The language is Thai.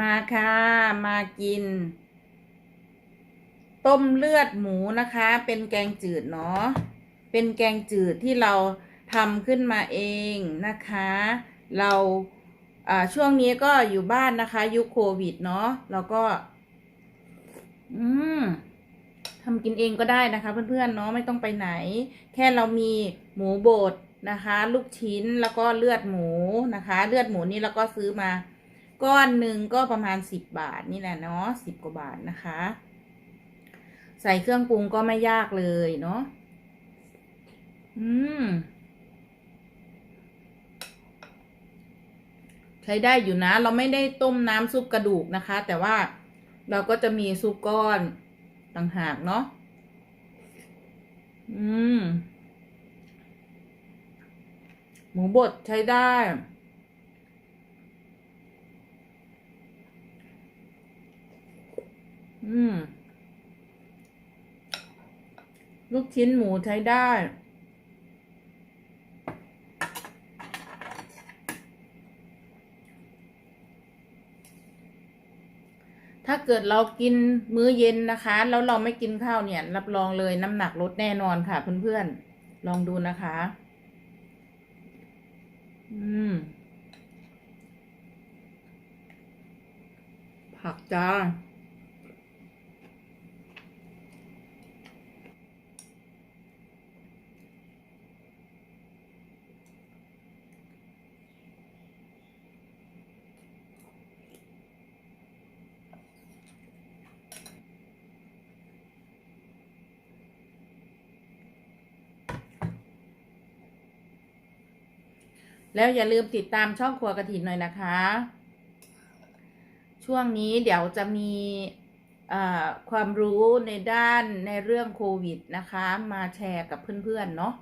มาค่ะ มากิน ต้มเลือดหมูนะคะ เป็นแกงจืดเนาะเป็นแกงจืดที่เราทำขึ้นมาเองนะคะ เราช่วงนี้ก็อยู่บ้านนะคะ ยุคโควิดเนาะเราก็ อืมทำกินเองก็ได้นะคะ เพื่อนๆเนาะไม่ต้องไปไหน แค่เรามีหมูบดนะคะ ลูกชิ้นแล้วก็เลือดหมูนะคะ เลือดหมูนี่เราก็ซื้อมา ก้อนหนึ่งก็ประมาณสิบบาทนี่แหละเนาะสิบกว่าบาทนะคะ ใส่เครื่องปรุงก็ไม่ยากเลยเนาะอืม ใช้ได้อยู่นะ เราไม่ได้ต้มน้ำซุปกระดูกนะคะ แต่ว่าเราก็จะมีซุปก้อนต่างหากเนาะอืม หมูบดใช้ได้ อืม ลูกชิ้นหมูใช้ได้ ถ้าเกิดเรากินมื้อเย็นนะคะ แล้วเราไม่กินข้าวเนี่ย รับรองเลยน้ำหนักลดแน่นอนค่ะเพื่อนๆ ลองดูนะคะ อืม ผักจ้า แล้วอย่าลืมติดตามช่องครัวกระถินหน่อยนะคะ ช่วงนี้เดี๋ยวจะมีความรู้ในด้านในเรื่องโควิดนะคะ มาแชร์กับเพื่อนๆเนาะ